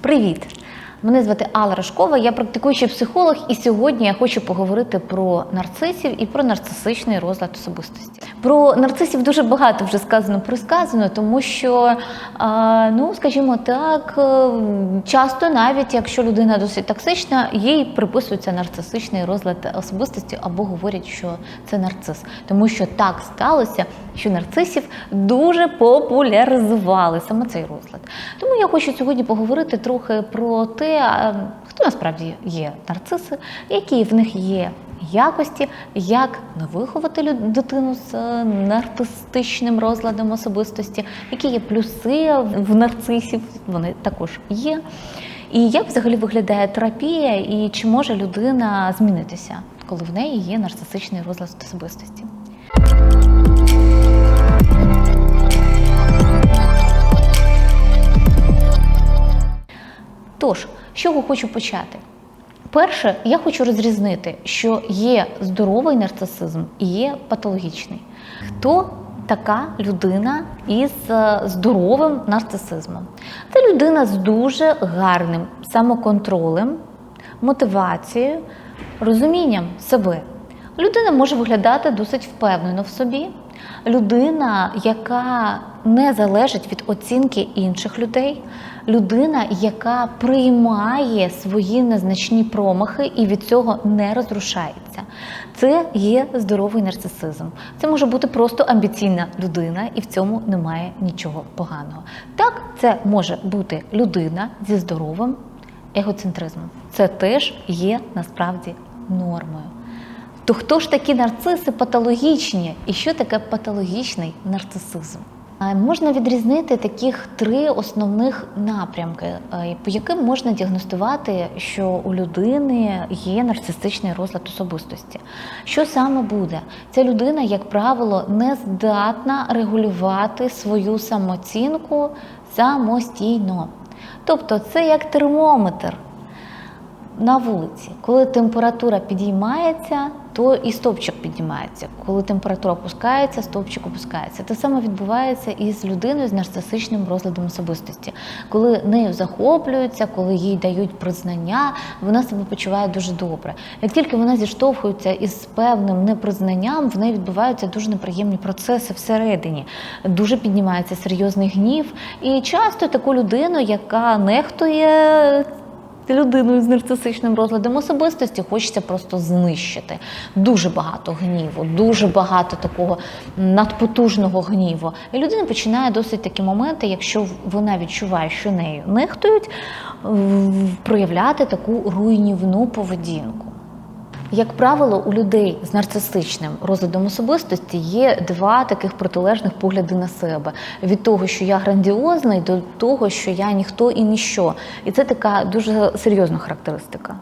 Привіт! Мене звати Алла Рожкова, я практикуючий психолог, і сьогодні я хочу поговорити про нарцисів і про нарцисичний розлад особистості. Про нарцисів дуже багато вже сказано присказано, тому що, ну скажімо так, е, часто навіть якщо людина досить токсична, їй приписується нарцисичний розлад особистості або говорять, що це нарцис, тому що так сталося, що нарцисів дуже популяризували саме цей розлад. Тому я хочу сьогодні поговорити трохи про те, хто насправді є нарциси, які в них є якості, як не виховати дитину з е, нарцистичним розладом особистості, які є плюси в нарцисів, вони також є. І як взагалі виглядає терапія, і чи може людина змінитися, коли в неї є нарцисичний розлад особистості? Тож, з чого хочу почати? Перше, я хочу розрізнити, що є здоровий нарцисизм і є патологічний. Хто така людина із е, здоровим нарцисизмом? Це людина з дуже гарним самоконтролем, мотивацією, розумінням себе. Людина може виглядати досить впевнено в собі. Людина, яка не залежить від оцінки інших людей, людина, яка приймає свої незначні промахи і від цього не розрушається. Це є здоровий нарцисизм. Це може бути просто амбіційна людина, і в цьому немає нічого поганого. Так, це може бути людина зі здоровим егоцентризмом. Це теж є насправді нормою. То хто ж такі нарциси патологічні? І що таке патологічний нарцисизм? Можна відрізнити таких три основних напрямки, е, по яким можна діагностувати, що у людини є нарцистичний розлад особистості. Що саме буде? Ця людина, як правило, не здатна регулювати свою самооцінку самостійно. Тобто, це як термометр на вулиці. Коли температура підіймається, то і стовпчик піднімається. Коли температура опускається, стовпчик опускається. Те саме відбувається і з людиною з нарцисичним розладом особистості. Коли нею захоплюються, коли їй дають признання, вона себе почуває дуже добре. Як тільки вона зіштовхується із певним непризнанням, в неї відбуваються дуже неприємні процеси всередині. Дуже піднімається серйозний гнів. І часто таку людину, яка нехтує людиною з нарцисичним розладом особистості хочеться просто знищити. Дуже багато гніву, дуже багато такого надпотужного гніву. І людина починає досить такі моменти, якщо вона відчуває, що нею нехтують, проявляти таку руйнівну поведінку. Як правило, у людей з нарцисичним розладом особистості є два таких протилежних погляди на себе: від того, що я грандіозний, до того, що я ніхто і ніщо. І це така дуже серйозна характеристика.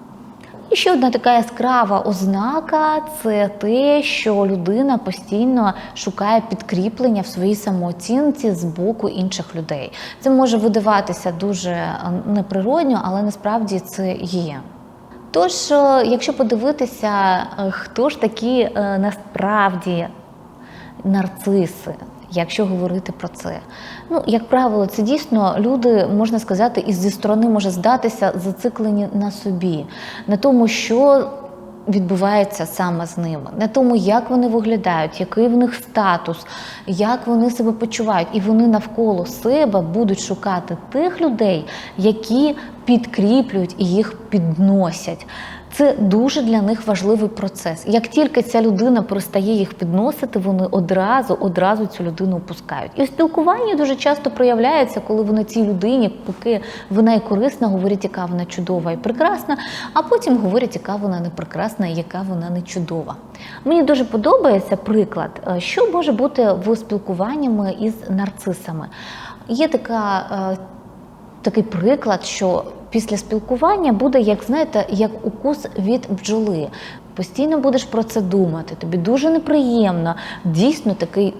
І ще одна така яскрава ознака це те, що людина постійно шукає підкріплення в своїй самооцінці з боку інших людей. Це може видаватися дуже е, неприродньо, але насправді це є. Тож, е, якщо подивитися, е, хто ж такі е, насправді нарциси, якщо говорити про це, ну як правило, це дійсно люди, можна сказати, і зі сторони може здатися зациклені на собі, на тому, що. Відбувається саме з ними, на тому, як вони виглядають, який в них статус, як вони себе почувають, і вони навколо себе будуть шукати тих людей, які підкріплюють і їх підносять. Це дуже для них важливий процес. Як тільки ця людина перестає їх підносити, вони одразу одразу цю людину опускають. І спілкуванні дуже часто проявляється, коли вони цій людині, поки вона і корисна, говорять, яка вона чудова і прекрасна, а потім говорять, яка вона не прекрасна і яка вона не чудова. Мені дуже подобається приклад, е, що може бути в спілкуваннями із нарцисами. Є така. Такий приклад, що після спілкування буде, як знаєте, як укус від бджоли. Постійно будеш про це думати, тобі дуже неприємно. Дійсно, такий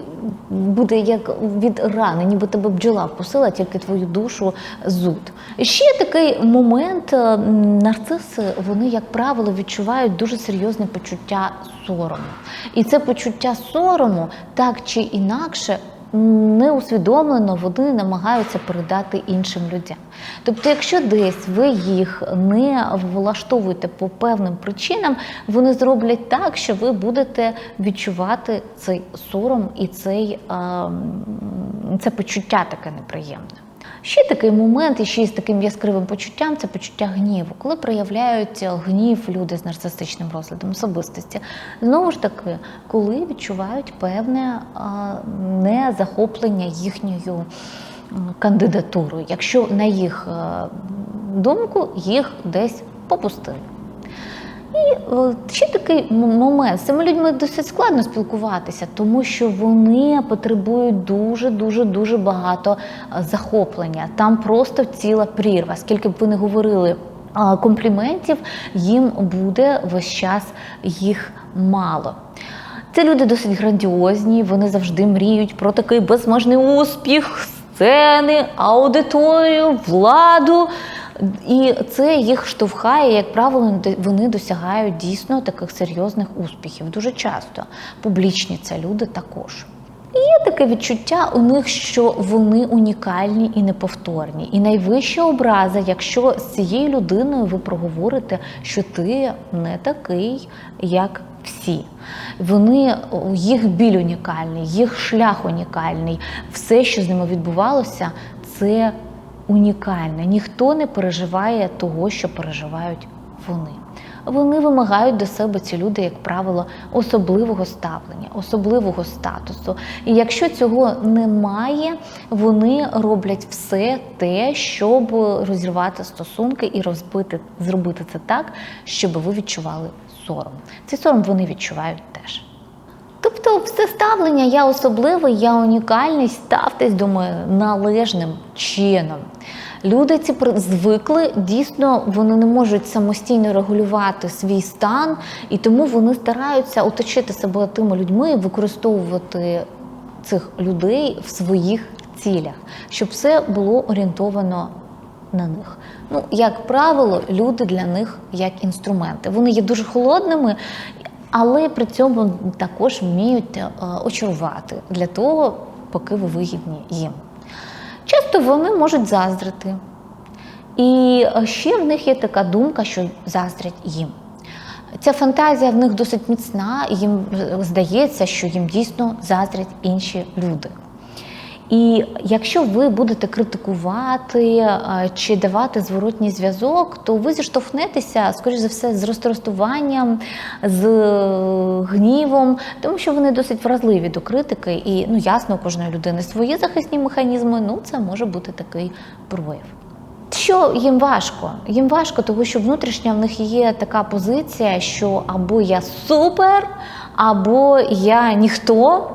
буде як від рани, ніби тебе бджола вкусила, тільки твою душу зуд. Ще такий момент, е, нарциси, вони, як правило, відчувають дуже серйозне почуття сорому. І це почуття сорому так чи інакше неусвідомлено вони намагаються передати іншим людям. Тобто, якщо десь ви їх не влаштовуєте по певним причинам, вони зроблять так, що ви будете відчувати цей сором і цей, а, це почуття таке неприємне. Ще такий момент, і ще з таким яскравим почуттям це почуття гніву, коли проявляють гнів люди з нарцистичним розладом особистості. Знову ж таки, коли відчувають певне незахоплення їхньою кандидатурою, якщо на їх е, думку їх десь попустили. І ще такий момент. З цими людьми досить складно спілкуватися, тому що вони потребують дуже, дуже, дуже багато е, захоплення. Там просто ціла прірва. Скільки б ви не говорили компліментів, їм буде весь час їх мало. Це люди досить грандіозні, вони завжди мріють про такий безмежний успіх, сцени, аудиторію, владу. І це їх штовхає, як правило, вони досягають дійсно таких серйозних успіхів. Дуже часто публічні це люди також. І є таке відчуття у них, що вони унікальні і неповторні. І найвища образа, якщо з цією людиною ви проговорите, що ти не такий, як всі. Вони їх біль унікальний, їх шлях унікальний. Все, що з ними відбувалося, це унікальне. Ніхто не переживає того, що переживають вони. Вони вимагають до себе ці люди, як правило, особливого ставлення, особливого статусу. І якщо цього немає, вони роблять все те, щоб розірвати стосунки і розбити, зробити це так, щоб ви відчували сором. Цей сором вони відчувають теж. Тобто, все ставлення я особливий, я унікальний, ставтесь до належним чином. Люди ці звикли, дійсно, вони не можуть самостійно регулювати свій стан, і тому вони стараються оточити себе тими людьми, використовувати цих людей в своїх цілях, щоб все було орієнтовано на них. Ну, як правило, люди для них як інструменти. Вони є дуже холодними, але при цьому також вміють е, очарувати для того, поки ви вигідні їм. Часто вони можуть заздрити. І е, ще в них є така думка, що заздрять їм. Ця фантазія в них досить міцна, і їм е, здається, що їм дійсно заздрять інші люди. І якщо ви будете критикувати е, чи давати зворотній зв'язок, то ви зіштовхнетеся, скоріш за все, з розтростуванням, з е, гнівом, тому що вони досить вразливі до критики, і ну ясно, у кожної людини свої захисні механізми. Ну це може бути такий прояв. Що їм важко? Їм важко, тому що внутрішня в них є така позиція, що або я супер, або я ніхто.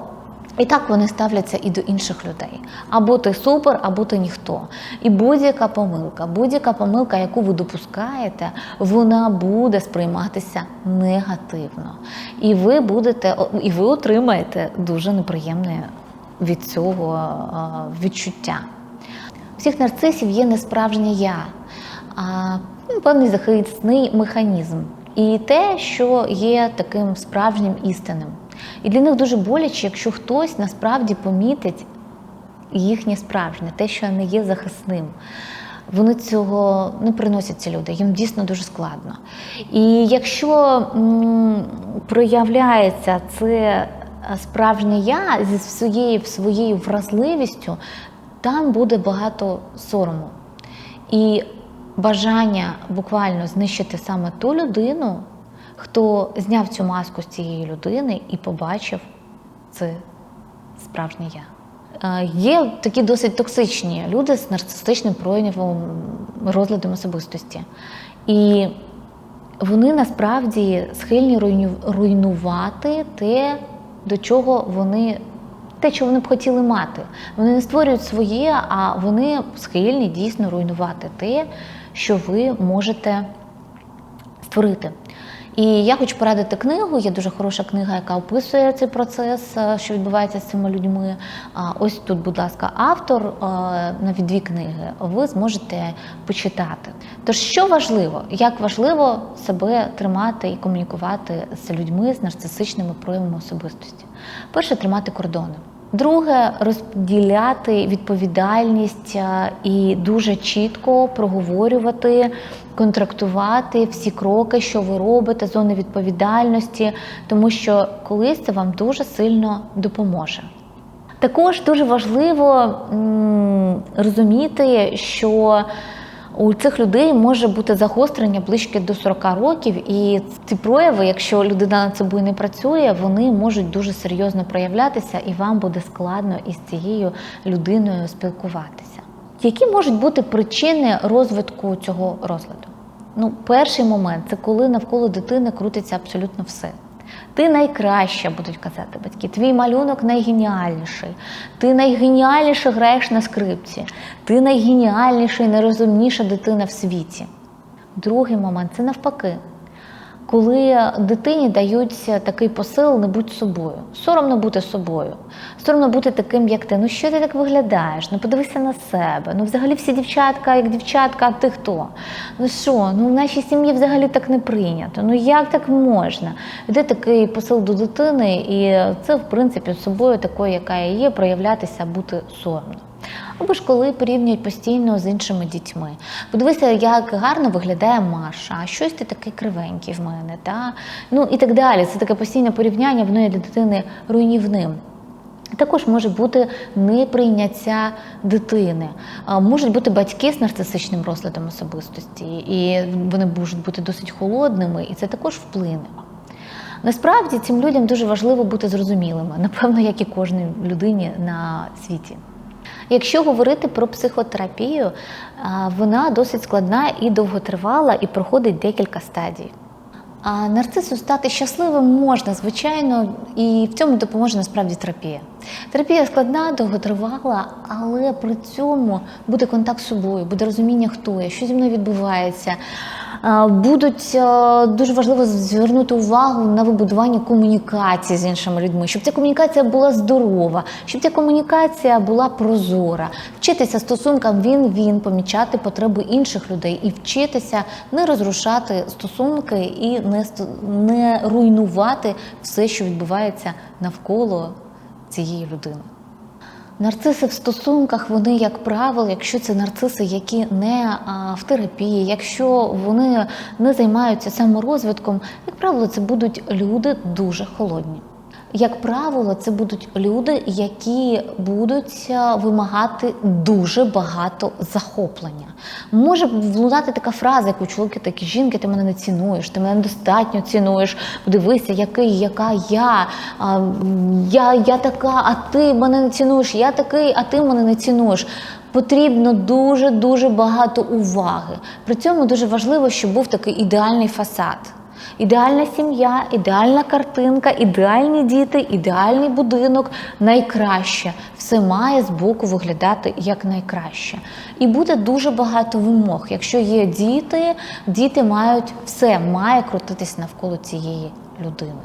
І так вони ставляться і до інших людей. Або ти супер, або ти ніхто. І будь-яка помилка, будь-яка помилка, яку ви допускаєте, вона буде сприйматися негативно. І ви будете, і ви отримаєте дуже неприємне від цього відчуття. У всіх нарцисів є несправжнє я, а ну, певний захисний механізм. І те, що є таким справжнім істинним. І для них дуже боляче, якщо хтось насправді помітить їхнє справжнє, те, що не є захисним. Вони цього не приносять ці люди, їм дійсно дуже складно. І якщо проявляється це справжнє я зі своєю своєю вразливістю, там буде багато сорому. І бажання буквально знищити саме ту людину, хто зняв цю маску з цієї людини і побачив це справжнє я. Е, Є такі досить токсичні люди з нарцистичним проявом розладом особистості. І вони насправді схильні руйнувати те, до чого вони. Те, що вони б хотіли мати. Вони не створюють своє, а вони схильні дійсно руйнувати те, що ви можете створити. І я хочу порадити книгу. Є дуже хороша книга, яка описує цей процес, е, що відбувається з цими людьми. Ось тут, будь ласка, автор е, навіть дві книги. Ви зможете почитати. Тож, що важливо, як важливо себе тримати і комунікувати з людьми з нарцисичними проявами особистості? Перше, тримати кордони. Друге розділяти відповідальність е, і дуже чітко проговорювати, контрактувати всі кроки, що ви робите, зони відповідальності, тому що колись це вам дуже сильно допоможе. Також дуже важливо розуміти, що у цих людей може бути загострення ближче до 40 років, і ці прояви, якщо людина над собою не працює, вони можуть дуже серйозно проявлятися, і вам буде складно із цією людиною спілкуватися. Які можуть бути причини розвитку цього розладу? Ну, перший момент це коли навколо дитини крутиться абсолютно все. Ти найкраща, будуть казати батьки. Твій малюнок найгеніальніший. Ти найгеніальніше граєш на скрипці. Ти найгеніальніша і найрозумніша дитина в світі. Другий момент це навпаки. Коли дитині дають такий посил не будь собою, соромно бути собою, соромно бути таким, як ти. Ну що ти так виглядаєш? Ну подивися на себе. Ну, взагалі всі дівчатка, як дівчатка, а ти хто? Ну що, ну в нашій сім'ї взагалі так не прийнято. Ну як так можна? Йде такий посил до дитини, і це, в принципі, собою такою, яка є, проявлятися, бути соромно. Або ж коли порівнюють постійно з іншими дітьми. Подивися, як гарно виглядає Маша, а щось ти такий кривенький в мене, та? ну і так далі. Це таке постійне порівняння, воно є для дитини руйнівним. Також може бути неприйняття дитини. Можуть бути батьки з нарцисичним розладом особистості, і вони можуть бути досить холодними, і це також вплине. Насправді цим людям дуже важливо бути зрозумілими, напевно, як і кожній людині на світі. Якщо говорити про психотерапію, вона досить складна і довготривала, і проходить декілька стадій. А нарцису стати щасливим можна, звичайно, і в цьому допоможе насправді терапія. Терапія складна, довготривала, але при цьому буде контакт з собою, буде розуміння, хто я, що зі мною відбувається. А, Будуть дуже важливо звернути увагу на вибудування комунікації з іншими людьми, щоб ця комунікація була здорова, щоб ця комунікація була прозора, вчитися стосункам він-він, помічати потреби інших людей і вчитися не розрушати стосунки і не, не руйнувати все, що відбувається навколо цієї людини. Нарциси в стосунках, вони, як правило, якщо це нарциси, які не в терапії, якщо вони не займаються саморозвитком, як правило, це будуть люди дуже холодні. Як правило, це будуть люди, які будуть вимагати дуже багато захоплення. Може лунати така фраза, як у чоловіка, так і жінки, ти мене не цінуєш, ти мене недостатньо цінуєш. Подивися, який, яка я, а, я, я така, а ти мене не цінуєш, я такий, а ти мене не цінуєш. Потрібно дуже дуже багато уваги. При цьому дуже важливо, щоб був такий ідеальний фасад. Ідеальна сім'я, ідеальна картинка, ідеальні діти, ідеальний будинок найкраще. Все має збоку виглядати як найкраще. І буде дуже багато вимог. Якщо є діти, діти мають все має крутитись навколо цієї людини.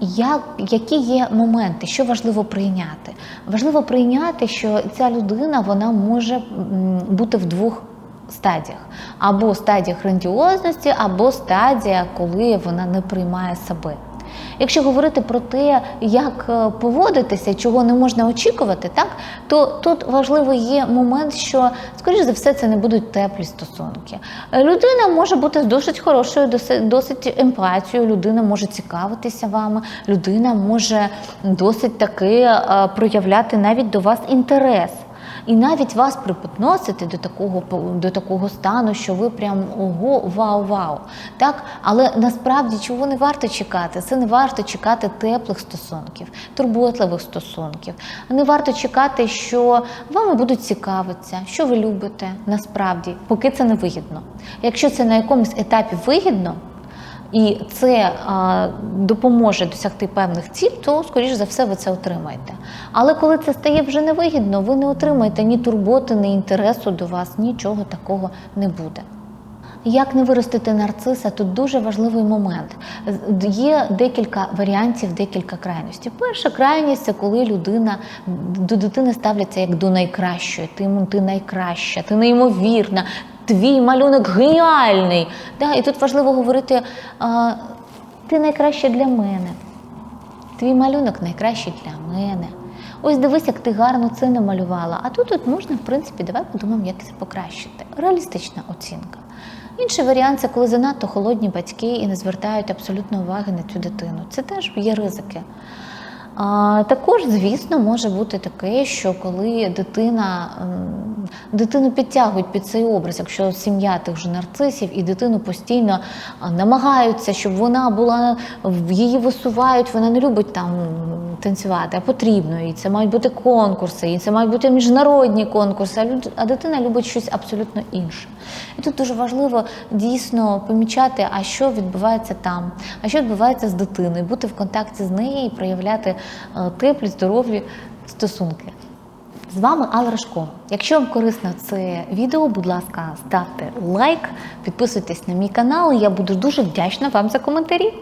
Як, які є моменти, що важливо прийняти? Важливо прийняти, що ця людина вона може бути в двох стадіях: або стадія грандіозності, або стадія, коли вона не приймає себе. Якщо говорити про те, як е, поводитися, чого не можна очікувати, так то тут важливо є момент, що скоріш за все це не будуть теплі стосунки. Людина може бути з досить хорошою, доси- досить емпатією, людина може цікавитися вами, людина може досить таки е, проявляти навіть до вас інтерес. І навіть вас приподносити до такого до такого стану, що ви прям ого, вау, вау. Так, але насправді чого не варто чекати? Це не варто чекати теплих стосунків, турботливих стосунків. Не варто чекати, що вами будуть цікавитися, що ви любите насправді, поки це не вигідно. Якщо це на якомусь етапі вигідно. І це а, допоможе досягти певних ціль, то, скоріш за все, ви це отримаєте. Але коли це стає вже невигідно, ви не отримаєте ні турботи, ні інтересу до вас, нічого такого не буде. Як не виростити нарциса, тут дуже важливий момент. Є декілька варіантів, декілька крайностей. Перша крайність це коли людина до дитини ставляться як до найкращої. Ти, ти найкраща, ти неймовірна, твій малюнок геніальний. Да? І тут важливо говорити: ти найкраща для мене. Твій малюнок найкращий для мене. ось дивись, як ти гарно це намалювала. А тут от можна, в принципі, давай подумаємо, як це покращити. Реалістична оцінка. Інший варіант це коли занадто холодні батьки і не звертають абсолютно уваги на цю дитину. Це теж є ризики. Також, звісно, може бути таке, що коли дитина ем, дитину підтягують під цей образ, якщо сім'я тих же нарцисів, і дитину постійно намагаються, щоб вона була її висувають, вона не любить там танцювати, а потрібно. І це мають бути конкурси, і це мають бути міжнародні конкурси. А, дитина любить щось абсолютно інше. І тут дуже важливо дійсно помічати, а що відбувається там, а що відбувається з дитиною, бути в контакті з нею і проявляти теплі, здорові стосунки. З вами Алла Рашко. Якщо вам корисно це відео, будь ласка, ставте лайк, підписуйтесь на мій канал. Я буду дуже вдячна вам за коментарі.